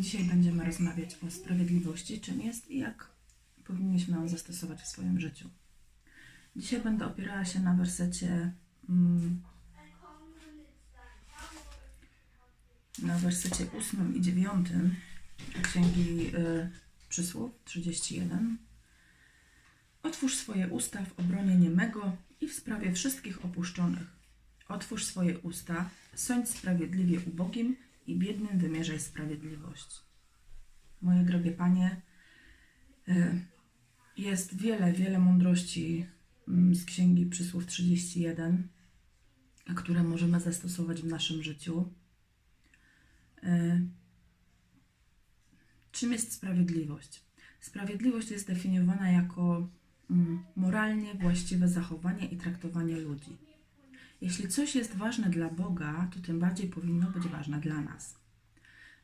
Dzisiaj będziemy rozmawiać o sprawiedliwości, czym jest i jak powinniśmy ją zastosować w swoim życiu. Dzisiaj będę opierała się na wersecie mm, na wersecie 8 i 9 Księgi y, Przysłów 31. Otwórz swoje usta w obronie niemego i w sprawie wszystkich opuszczonych. Otwórz swoje usta, sądź sprawiedliwie ubogim i biednym wymierzaj sprawiedliwość. Moje drogie panie, y, jest wiele, wiele mądrości mm, z Księgi Przysłów 31, które możemy zastosować w naszym życiu. Y, Czym jest sprawiedliwość? Sprawiedliwość jest definiowana jako mm, moralnie właściwe zachowanie i traktowanie ludzi. Jeśli coś jest ważne dla Boga, to tym bardziej powinno być ważne dla nas.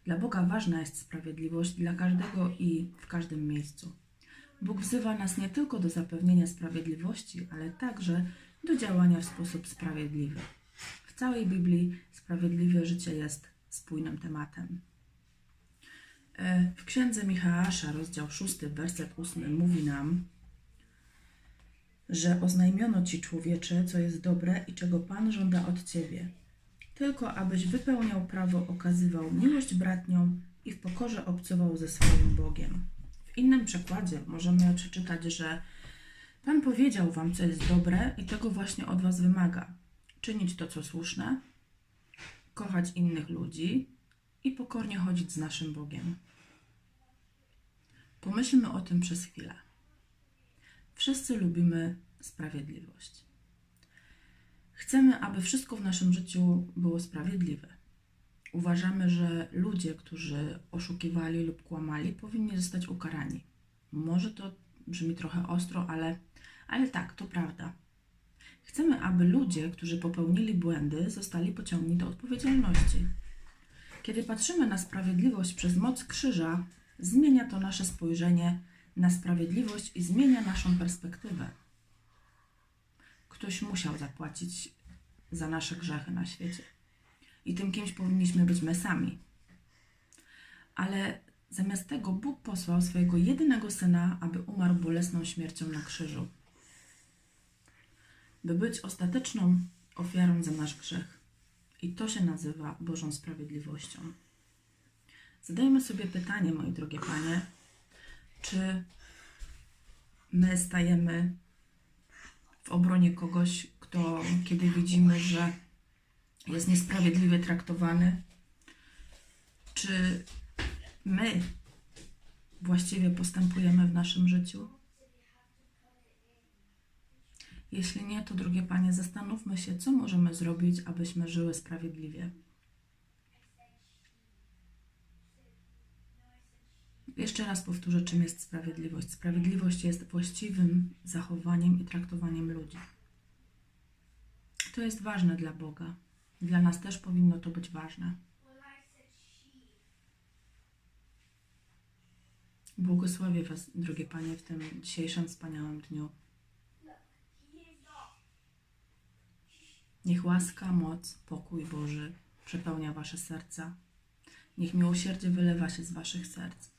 Dla Boga ważna jest sprawiedliwość dla każdego i w każdym miejscu. Bóg wzywa nas nie tylko do zapewnienia sprawiedliwości, ale także do działania w sposób sprawiedliwy. W całej Biblii sprawiedliwe życie jest spójnym tematem. E, W księdze Michała, rozdział 6, werset 8 mówi nam, że oznajmiono ci człowiecze, co jest dobre i czego Pan żąda od ciebie. Tylko abyś wypełniał prawo, okazywał miłość bratnią i w pokorze obcował ze swoim Bogiem. W innym przekładzie możemy przeczytać, że Pan powiedział wam, co jest dobre i tego właśnie od was wymaga. Czynić to, co słuszne, kochać innych ludzi i pokornie chodzić z naszym Bogiem. Pomyślmy o tym przez chwilę. Wszyscy lubimy sprawiedliwość. Chcemy, aby wszystko w naszym życiu było sprawiedliwe. Uważamy, że ludzie, którzy oszukiwali lub kłamali, powinni zostać ukarani. Może to brzmi trochę ostro, ale, ale tak, to prawda. Chcemy, aby ludzie, którzy popełnili błędy, zostali pociągnięci do odpowiedzialności. Kiedy patrzymy na sprawiedliwość przez moc krzyża, zmienia to nasze spojrzenie na sprawiedliwość i zmienia naszą perspektywę. Ktoś musiał zapłacić za nasze grzechy na świecie. I tym kimś powinniśmy być my sami. Ale zamiast tego Bóg posłał swojego jedynego syna, aby umarł bolesną śmiercią na krzyżu. By być ostateczną ofiarą za nasz grzech. I to się nazywa Bożą Sprawiedliwością. Zadajmy sobie pytanie, moi drogie panie, czy my stajemy w obronie kogoś, kto, kiedy widzimy, że jest niesprawiedliwie traktowany, czy my właściwie postępujemy w naszym życiu? Jeśli nie, to drogie panie, zastanówmy się, co możemy zrobić, abyśmy żyły sprawiedliwie. Jeszcze raz powtórzę, czym jest sprawiedliwość. Sprawiedliwość jest właściwym zachowaniem i traktowaniem ludzi. To jest ważne dla Boga. Dla nas też powinno to być ważne. Błogosławię Was, drogie Panie, w tym dzisiejszym wspaniałym dniu. Niech łaska, moc, pokój Boży przepełnia Wasze serca. Niech miłosierdzie wylewa się z Waszych serc.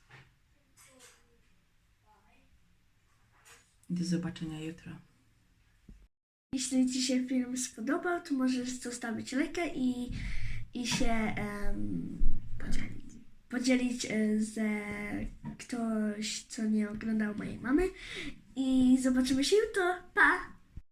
Do zobaczenia jutro. Jeśli Ci się film spodobał, to możesz zostawić lajka i, i się podzielić, podzielić e, ze ktoś, co nie oglądał mojej mamy. I zobaczymy się jutro. Pa!